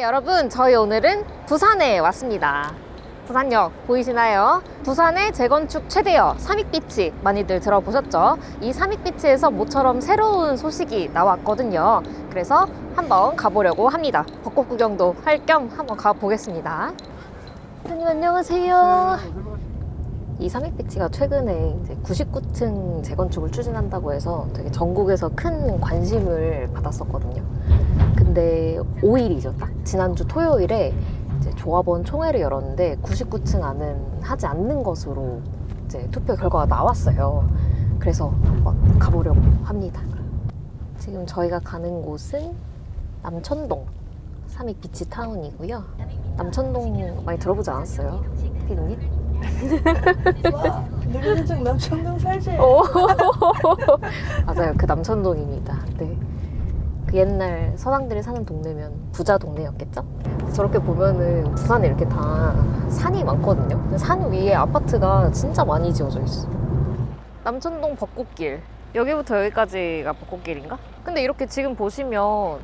네, 여러분, 저희 오늘은 부산에 왔습니다. 부산역 보이시나요? 부산의 재건축 최대여 삼익비치 많이들 들어보셨죠? 이 삼익비치에서 모처럼 새로운 소식이 나왔거든요. 그래서 한번 가보려고 합니다. 벚꽃 구경도 할 겸 한번 가보겠습니다. 선생님 안녕하세요. 이 삼익비치가 최근에 이제 99층 재건축을 추진한다고 해서 되게 전국에서 큰 관심을 받았었거든요. 근데 5일이죠, 딱. 지난주 토요일에 이제 조합원 총회를 열었는데 99층 안은 하지 않는 것으로 이제 투표 결과가 나왔어요. 그래서 한번 가보려고 합니다. 지금 저희가 가는 곳은 남천동 삼익 비치 타운이고요. 남천동 많이 들어보지 않았어요, 피디님? 내가 인증 남천동 살지? 오. 맞아요. 그 남천동입니다. 네. 그 옛날 서당들이 사는 동네면 부자 동네였겠죠? 저렇게 보면은 부산에 이렇게 다 산이 많거든요. 산 위에 아파트가 진짜 많이 지어져 있어. 남천동 벚꽃길. 여기부터 여기까지가 벚꽃길인가? 근데 이렇게 지금 보시면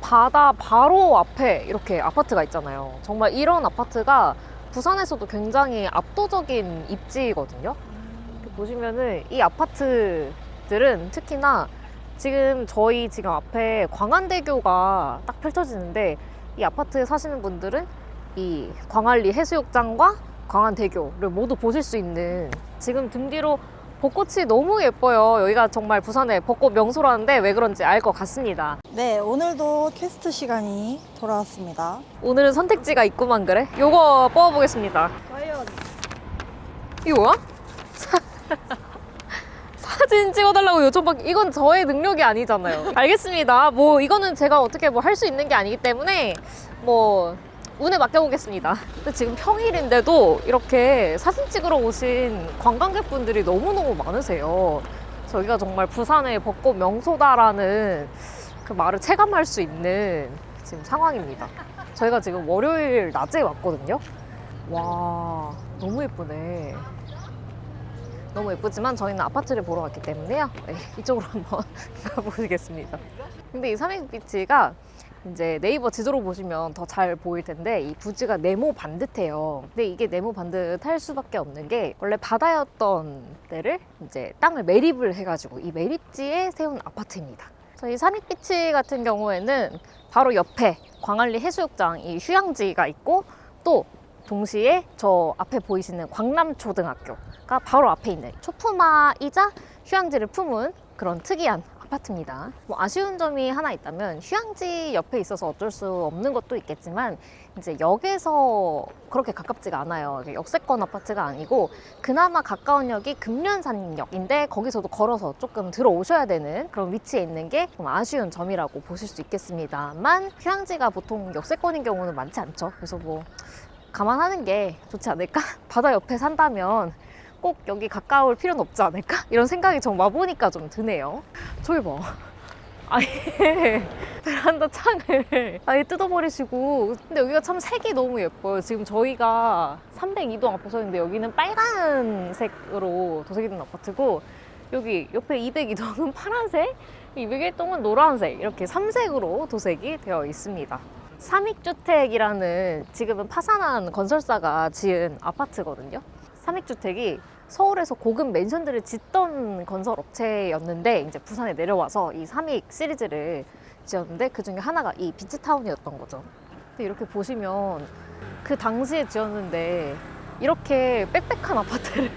바다 바로 앞에 이렇게 아파트가 있잖아요. 정말 이런 아파트가 부산에서도 굉장히 압도적인 입지거든요. 보시면은 이 아파트들은 특히나 지금 저희 지금 앞에 광안대교가 딱 펼쳐지는데 이 아파트에 사시는 분들은 이 광안리 해수욕장과 광안대교를 모두 보실 수 있는 지금 등 뒤로 벚꽃이 너무 예뻐요. 여기가 정말 부산의 벚꽃 명소라는데 왜 그런지 알 것 같습니다. 네, 오늘도 퀘스트 시간이 돌아왔습니다. 오늘은 선택지가 있구만 그래? 요거 뽑아보겠습니다. 과연 이거 뭐야? 사... 사진 찍어달라고 요청받기 이건 저의 능력이 아니잖아요. 알겠습니다. 뭐 이거는 제가 어떻게 뭐 할 수 있는 게 아니기 때문에 뭐 운에 맡겨보겠습니다. 근데 지금 평일인데도 이렇게 사진 찍으러 오신 관광객분들이 너무너무 많으세요. 저기가 정말 부산의 벚꽃 명소다라는 그 말을 체감할 수 있는 지금 상황입니다. 저희가 지금 월요일 낮에 왔거든요. 와 너무 예쁘네 너무 예쁘지만 저희는 아파트를 보러 왔기 때문에요. 네, 이쪽으로 한번 가보시겠습니다. 근데 이 삼익비치가 이제 네이버 지도로 보시면 더 잘 보일 텐데 이 부지가 네모 반듯해요. 근데 이게 네모 반듯할 수밖에 없는 게 원래 바다였던 데를 이제 땅을 매립을 해가지고 이 매립지에 세운 아파트입니다. 저희 삼익비치 같은 경우에는 바로 옆에 광안리 해수욕장 이 휴양지가 있고 또 동시에 저 앞에 보이시는 광남초등학교가 바로 앞에 있는 초품화이자 휴양지를 품은 그런 특이한 아파트입니다. 뭐 아쉬운 점이 하나 있다면 휴양지 옆에 있어서 어쩔 수 없는 것도 있겠지만 이제 역에서 그렇게 가깝지가 않아요. 역세권 아파트가 아니고 그나마 가까운 역이 금련산역인데 거기서도 걸어서 조금 들어오셔야 되는 그런 위치에 있는 게 좀 아쉬운 점이라고 보실 수 있겠습니다만 휴양지가 보통 역세권인 경우는 많지 않죠. 그래서 뭐 감안하는 게 좋지 않을까? 바다 옆에 산다면 꼭 여기 가까울 필요는 없지 않을까? 이런 생각이 좀 와보니까 좀 드네요. 저기 봐. 아예 베란다 창을 아예 뜯어버리시고 근데 여기가 참 색이 너무 예뻐요 지금 저희가 302동 앞에 서 있는데 여기는 빨간색으로 도색이 된 아파트고 여기 옆에 202동은 파란색 201동은 노란색 이렇게 3색으로 도색이 되어 있습니다 삼익주택이라는 지금은 파산한 건설사가 지은 아파트거든요. 삼익주택이 서울에서 고급 맨션들을 짓던 건설 업체였는데 이제 부산에 내려와서 이 삼익 시리즈를 지었는데 그 중에 하나가 이 비치타운이었던 거죠. 근데 이렇게 보시면 그 당시에 지었는데 이렇게 빽빽한 아파트를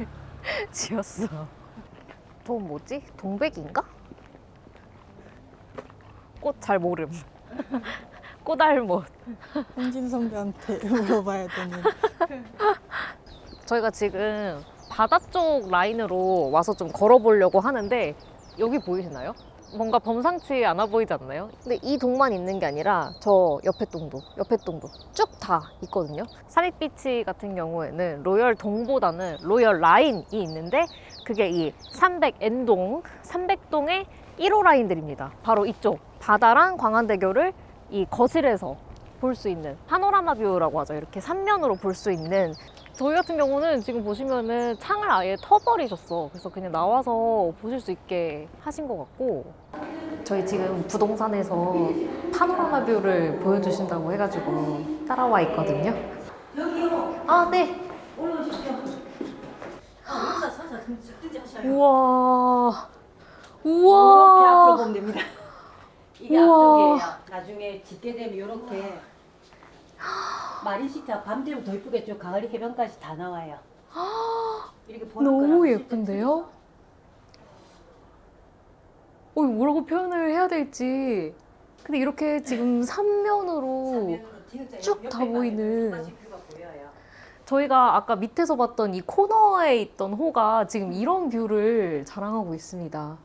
지었어. 저건 뭐지? 동백인가? 꽃 잘 모름. 꼬달못. 홍진 선배한테 물어봐야 되는. 저희가 지금 바다 쪽 라인으로 와서 좀 걸어보려고 하는데 여기 보이시나요? 뭔가 범상치 않아 보이지 않나요? 근데 이 동만 있는 게 아니라 저 옆에 동도, 옆에 동도 쭉 다 있거든요. 삼익비치 같은 경우에는 로열 동보다는 로열 라인이 있는데 그게 이 300N동, 300동의 1호 라인들입니다. 바로 이쪽 바다랑 광안대교를 이 거실에서 볼 수 있는 파노라마 뷰라고 하죠. 이렇게 삼면으로 볼 수 있는 저희 같은 경우는 지금 보시면은 창을 아예 터버리셨어. 그래서 그냥 나와서 보실 수 있게 하신 것 같고 저희 지금 부동산에서 파노라마 뷰를 보여주신다고 해가지고 따라와 있거든요. 여기요. 아, 네. 올라오십시오. 아, 든지 하셔요. 우와. 이렇게 우와. 앞으로 보면 됩니다. 이게 우와. 앞쪽이에요. 나중에 짓게 되면 이렇게 마린시타 밤 되면 더 이쁘게 쭉 가을이 해변까지 다 나와요. 이렇게 보는 너무 예쁜데요? 어, 뭐라고 표현을 해야 될지. 근데 이렇게 지금 삼면으로 쭉다 보이는. 저희가 아까 밑에서 봤던 이 코너에 있던 호가 지금 이런 뷰를 자랑하고 있습니다.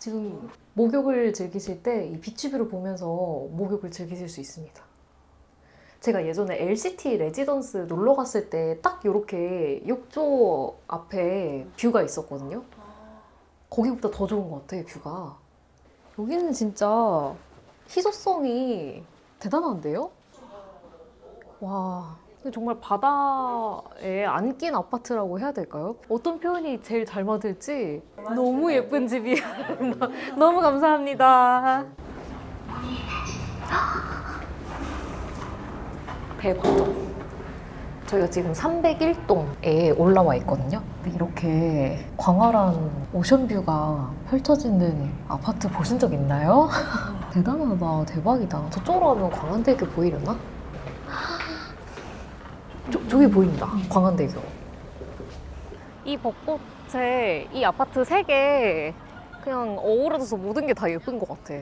아, 지금 목욕을 즐기실 때 이 비치뷰를 보면서 목욕을 즐기실 수 있습니다. 제가 예전에 LCT 레지던스 놀러 갔을 때 딱 이렇게 욕조 앞에 뷰가 있었거든요. 거기보다 더 좋은 것 같아요, 뷰가. 여기는 진짜 희소성이 대단한데요? 와, 정말 바다에 안긴 아파트라고 해야 될까요? 어떤 표현이 제일 잘 맞을지 너무 예쁜 집이에요. 너무 감사합니다. 대고동. 저희가 지금 301동에 올라와 있거든요. 근데 이렇게 광활한 오션뷰가 펼쳐지는 아파트 보신 적 있나요? 대단하다. 대박이다. 저쪽으로 가면 광안대교 보이려나? 저, 저기 보인다. 광안대교. 이 벚꽃에 이 아파트 세 개 그냥 어우러져서 모든 게 다 예쁜 것 같아.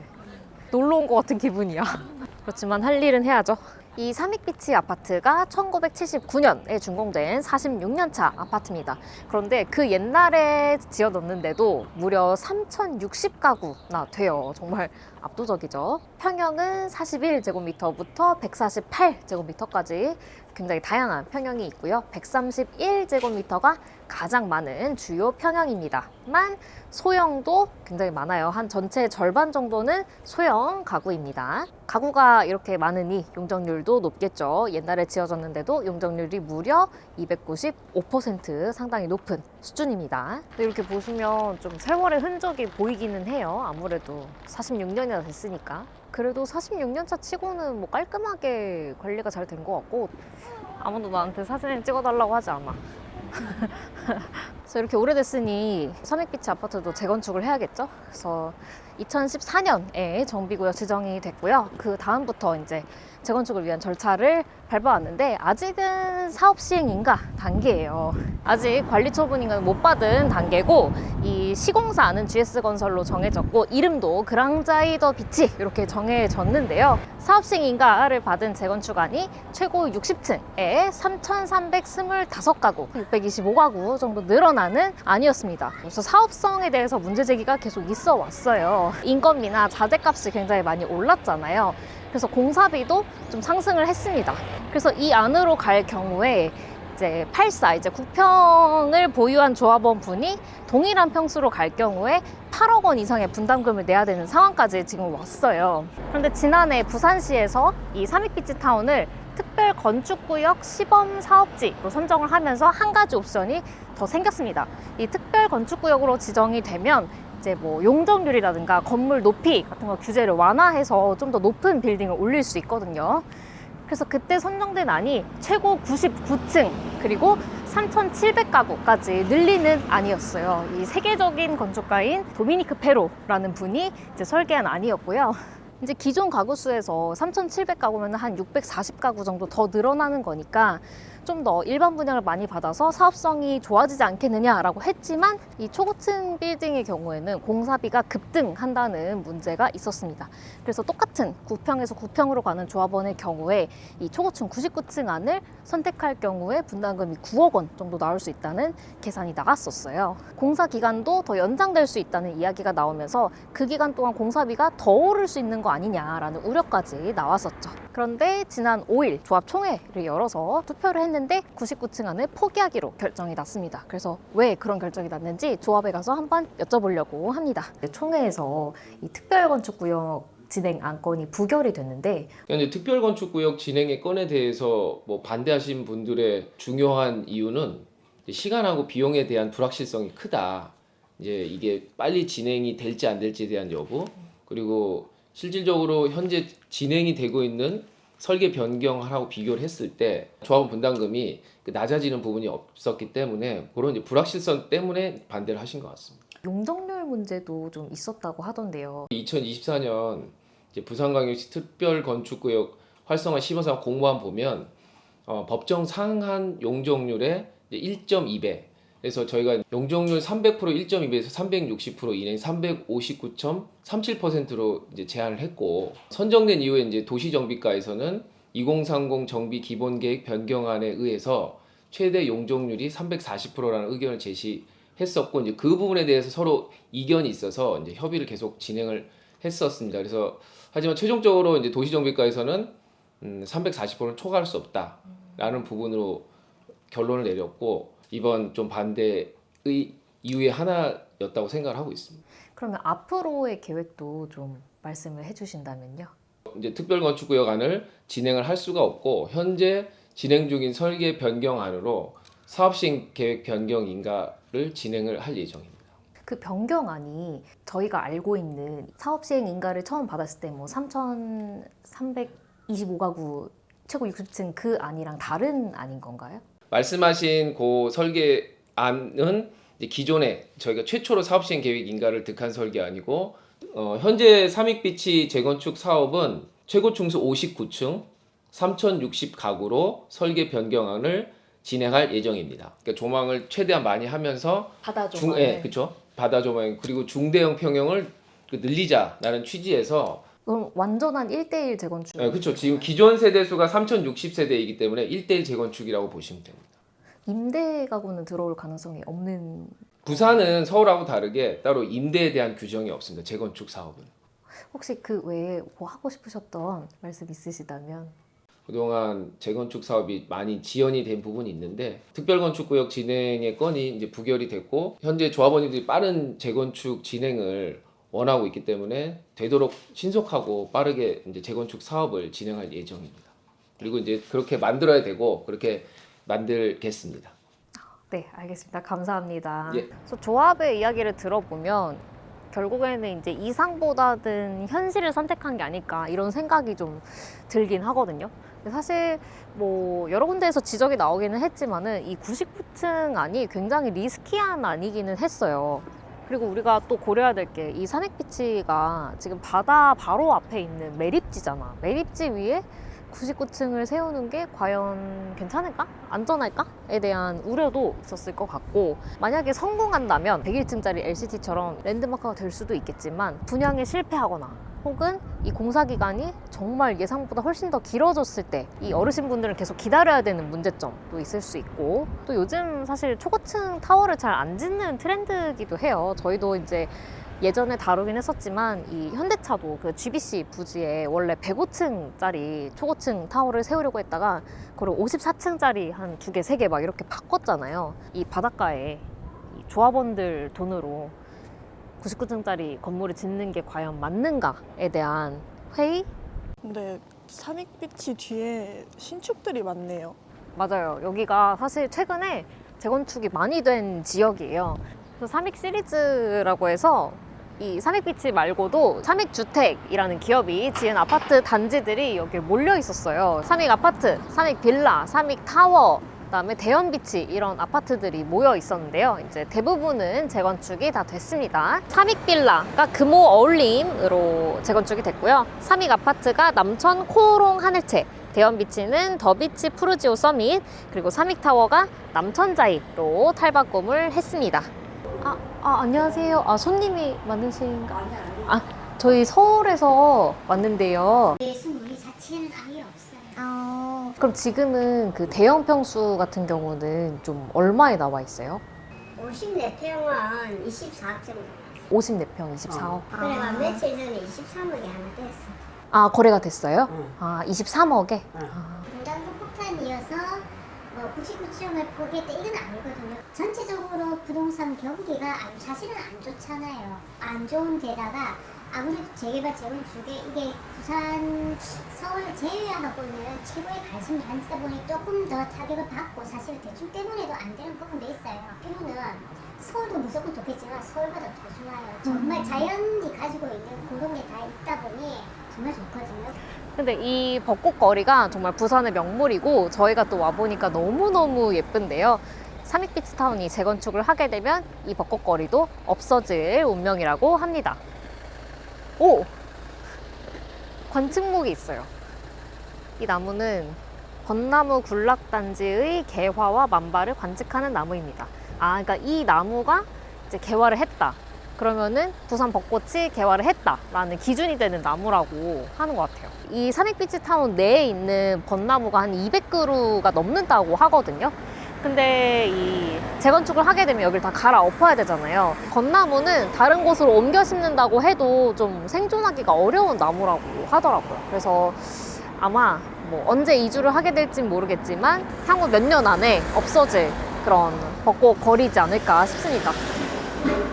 놀러 온 것 같은 기분이야. 그렇지만 할 일은 해야죠. 이 삼익비치 아파트가 1979년에 준공된 46년차 아파트입니다. 그런데 그 옛날에 지어졌는데도 무려 3,060가구나 돼요. 정말 압도적이죠. 평형은 41제곱미터부터 148제곱미터까지 굉장히 다양한 평형이 있고요. 131제곱미터가 가장 많은 주요 평형입니다만 소형도 굉장히 많아요. 한 전체의 절반 정도는 소형 가구입니다. 가구가 이렇게 많으니 용적률도 높겠죠. 옛날에 지어졌는데도 용적률이 무려 295% 상당히 높은 수준입니다. 이렇게 보시면 좀 세월의 흔적이 보이기는 해요. 아무래도 46년 이나 됐으니까. 그래도 46년 차 치고는 뭐 깔끔하게 관리가 잘 된 것 같고 아무도 나한테 사진을 찍어달라고 하지 않아. 그래서 이렇게 오래됐으니 삼익비치 아파트도 재건축을 해야겠죠. 그래서 2014년에 정비구역 지정이 됐고요. 그 다음부터 이제 재건축을 위한 절차를 밟아왔는데 아직은 사업 시행 인가 단계예요. 아직 관리 처분 인가는 못 받은 단계고 이 시공사는 GS건설로 정해졌고 이름도 그랑자이더 비치 이렇게 정해졌는데요. 사업 시행 인가를 받은 재건축안이 최고 60층에 3,325가구, 625가구 정도 늘어나는 안이었습니다. 그래서 사업성에 대해서 문제 제기가 계속 있어 왔어요. 인건비나 자재값이 굉장히 많이 올랐잖아요. 그래서 공사비도 좀 상승을 했습니다. 그래서 이 안으로 갈 경우에 이제 84 이제 국평을 보유한 조합원 분이 동일한 평수로 갈 경우에 8억 원 이상의 분담금을 내야 되는 상황까지 지금 왔어요. 그런데 지난해 부산시에서 이 삼익비치 타운을 특별 건축구역 시범 사업지로 선정을 하면서 한 가지 옵션이 더 생겼습니다. 이 특별 건축구역으로 지정이 되면 이제 뭐 용적률이라든가 건물 높이 같은 거 규제를 완화해서 좀 더 높은 빌딩을 올릴 수 있거든요. 그래서 그때 선정된 안이 최고 99층 그리고 3,700가구까지 늘리는 안이었어요. 이 세계적인 건축가인 도미니크 페로라는 분이 이제 설계한 안이었고요. 이제 기존 가구 수에서 3,700가구면 한 640가구 정도 더 늘어나는 거니까 좀 더 일반 분양을 많이 받아서 사업성이 좋아지지 않겠느냐라고 했지만 이 초고층 빌딩의 경우에는 공사비가 급등한다는 문제가 있었습니다. 그래서 똑같은 9평에서 9평으로 가는 조합원의 경우에 이 초고층 99층 안을 선택할 경우에 분담금이 9억 원 정도 나올 수 있다는 계산이 나갔었어요. 공사 기간도 더 연장될 수 있다는 이야기가 나오면서 그 기간 동안 공사비가 더 오를 수 있는 거 아니냐라는 우려까지 나왔었죠. 그런데 지난 5일 조합 총회를 열어서 투표를 했는데 99층 안을 포기하기로 결정이 났습니다. 그래서 왜 그런 결정이 났는지 조합에 가서 한번 여쭤보려고 합니다. 총회에서 이 특별건축구역 진행 안건이 부결이 됐는데 그런데 특별건축구역 진행의 건에 대해서 뭐 반대하신 분들의 중요한 이유는 시간하고 비용에 대한 불확실성이 크다. 이제 이게 빨리 진행이 될지 안 될지에 대한 여부 그리고 실질적으로 현재 진행이 되고 있는 설계 변경하고 비교를 했을 때 조합원 분담금이 그 낮아지는 부분이 없었기 때문에 그런 불확실성 때문에 반대를 하신 것 같습니다. 용적률 문제도 좀 있었다고 하던데요. 2024년 이제 부산광역시 특별건축구역 활성화 시범사업 공모안 보면 어, 법정 상한 용적률의 1.2배. 그래서 저희가 용적률 300% 1.2배에서 360% 이내 359.37%로 이제 제한을 했고 선정된 이후에 이제 도시 정비과에서는 2030 정비 기본 계획 변경안에 의해서 최대 용적률이 340%라는 의견을 제시했었고 이제 그 부분에 대해서 서로 이견이 있어서 이제 협의를 계속 진행을 했었습니다. 그래서 하지만 최종적으로 이제 도시 정비과에서는 음, 340%는 초과할 수 없다라는 부분으로 결론을 내렸고 이번 좀 반대의 이유의 하나였다고 생각을 하고 있습니다. 그러면 앞으로의 계획도 좀 말씀을 해주신다면요. 이제 특별건축구역안을 진행을 할 수가 없고 현재 진행 중인 설계 변경안으로 사업시행 계획 변경 인가를 진행을 할 예정입니다. 그 변경안이 저희가 알고 있는 사업 시행 인가를 처음 받았을 때 뭐 3,325가구 최고 60층 그 안이랑 다른 안인 건가요? 말씀하신 그 설계안은 기존에 저희가 최초로 사업 시행 계획 인가를 득한 설계안이고 어, 현재 삼익비치 재건축 사업은 최고 층수 59층 3,060 가구로 설계 변경안을 진행할 예정입니다. 그러니까 조망을 최대한 많이 하면서 바다 중, 예, 그렇죠. 바다 조망 그리고 중대형 평형을 그 늘리자라는 취지에서 그럼 완전한 1대1 재건축. 예, 그렇죠. 지금 기존 세대 수가 3,060세대이기 때문에 1대1 재건축이라고 보시면 됩니다. 임대 가구는 들어올 가능성이 없는 부산은 서울하고 다르게 따로 임대에 대한 규정이 없습니다. 재건축 사업은. 혹시 그 외에 뭐 하고 싶으셨던 말씀 있으시다면 그동안 재건축 사업이 많이 지연이 된 부분이 있는데 특별건축구역 진행의 건이 이제 부결이 됐고 현재 조합원님들이 빠른 재건축 진행을 원하고 있기 때문에 되도록 신속하고 빠르게 이제 재건축 사업을 진행할 예정입니다. 그리고 이제 그렇게 만들어야 되고 그렇게 만들겠습니다. 네, 알겠습니다. 감사합니다. 예. 그래서 조합의 이야기를 들어보면 결국에는 이제 이상보다는 현실을 선택한 게 아닐까 이런 생각이 좀 들긴 하거든요. 근데 사실 뭐 여러 군데에서 지적이 나오기는 했지만은 이 99층 안이 굉장히 리스키한 안이기는 했어요. 그리고 우리가 또 고려해야 될 게 이 산액비치가 지금 바다 바로 앞에 있는 매립지잖아. 매립지 위에 99층을 세우는 게 과연 괜찮을까? 안전할까?에 대한 우려도 있었을 것 같고 만약에 성공한다면 101층짜리 LCT처럼 랜드마크가 될 수도 있겠지만 분양에 실패하거나 혹은 이 공사 기간이 정말 예상보다 훨씬 더 길어졌을 때 이 어르신분들은 계속 기다려야 되는 문제점도 있을 수 있고 또 요즘 사실 초고층 타워를 잘 안 짓는 트렌드기도 해요. 저희도 이제 예전에 다루긴 했었지만 이 현대차도 그 GBC 부지에 원래 105층짜리 초고층 타워를 세우려고 했다가 그걸 54층짜리 한 두 개, 세 개 막 이렇게 바꿨잖아요. 이 바닷가에 이 조합원들 돈으로 99층짜리 건물을 짓는 게 과연 맞는가에 대한 회의? 근데 삼익비치 뒤에 신축들이 많네요. 맞아요. 여기가 사실 최근에 재건축이 많이 된 지역이에요. 그래서 삼익 시리즈라고 해서 이 삼익비치 말고도 삼익주택이라는 기업이 지은 아파트 단지들이 여기에 몰려 있었어요. 삼익 아파트, 삼익 빌라, 삼익 타워, 그다음에 대연비치 이런 아파트들이 모여 있었는데요. 이제 대부분은 재건축이 다 됐습니다. 삼익 빌라가 금호 어울림으로 재건축이 됐고요. 삼익 아파트가 남천 코오롱 하늘채, 대연비치는 더비치 푸르지오 서밋, 그리고 삼익타워가 남천자이로 탈바꿈을 했습니다. 아, 아 안녕하세요. 아 손님이 많으신가? 아 저희 서울에서 왔는데요. 내수 문의 자체는 아예 없어 요. 아, 그럼 지금은 그 대형 평수 같은 경우는 좀 얼마에 나와 있어요? 54평은 24평. 54평 24억. 그래가 며칠 전에 23억에 하나 됐어. 아 거래가 됐어요? 응. 아 23억에? 분당도 폭탄이어서 뭐 99점을 포기했다 이건 아니거든요. 전체적으로 부동산 경기가 안- 사실은 안 좋잖아요. 안 좋은 데다가 아무래도 재개발 재건축에 이게 부산, 서울 제외하고는 최고의 관심 단지다 보니 조금 더 타격을 받고 사실 대출 때문에도 안 되는 부분도 있어요. 이거는 서울도 무조건 좋겠지만 서울보다 더 좋아요. 정말 자연이 가지고 있는 그런 게 다 있다 보니 정말 좋거든요. 근데 이 벚꽃거리가 정말 부산의 명물이고 저희가 또 와보니까 너무너무 예쁜데요. 삼익비치타운이 재건축을 하게 되면 이 벚꽃거리도 없어질 운명이라고 합니다. 오! 관측목이 있어요. 이 나무는 벚나무 군락단지의 개화와 만발을 관측하는 나무입니다. 아, 그러니까 이 나무가 이제 개화를 했다. 그러면은 부산 벚꽃이 개화를 했다라는 기준이 되는 나무라고 하는 것 같아요. 이 삼익비치 타운 내에 있는 벚나무가 한 200그루가 넘는다고 하거든요. 근데 이 재건축을 하게 되면 여기를 다 갈아 엎어야 되잖아요. 벚나무는 다른 곳으로 옮겨 심는다고 해도 좀 생존하기가 어려운 나무라고 하더라고요. 그래서 아마 뭐 언제 이주를 하게 될진 모르겠지만 향후 몇 년 안에 없어질 그런 벚꽃 거리지 않을까 싶습니다.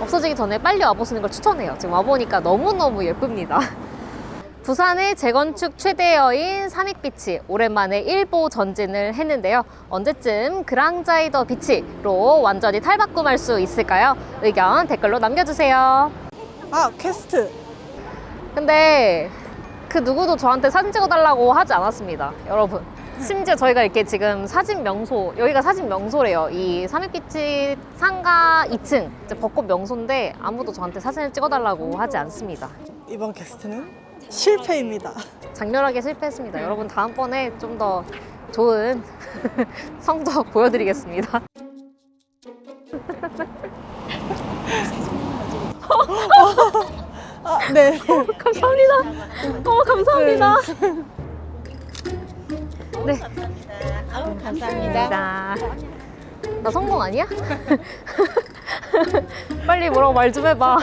없어지기 전에 빨리 와보시는 걸 추천해요. 지금 와보니까 너무너무 예쁩니다. 부산의 재건축 최대 여인 삼익비치 오랜만에 일보 전진을 했는데요. 언제쯤 그랑자이더 비치로 완전히 탈바꿈할 수 있을까요? 의견 댓글로 남겨주세요. 아, 퀘스트. 근데 그 누구도 저한테 사진 찍어달라고 하지 않았습니다. 여러분. 심지어 저희가 이렇게 지금 사진 명소, 여기가 사진 명소래요. 이 삼익비치 상가 2층, 이제 벚꽃 명소인데 아무도 저한테 사진을 찍어달라고 하지 않습니다. 이번 퀘스트는 실패입니다. 장렬하게 실패했습니다. 여러분 다음번에 좀 더 좋은 성적 보여드리겠습니다. 아, 네. 감사합니다. 어, 감사합니다. 네. 아우, 감사합니다. 나, 나 성공 아니야? 빨리 뭐라고 말 좀 해봐.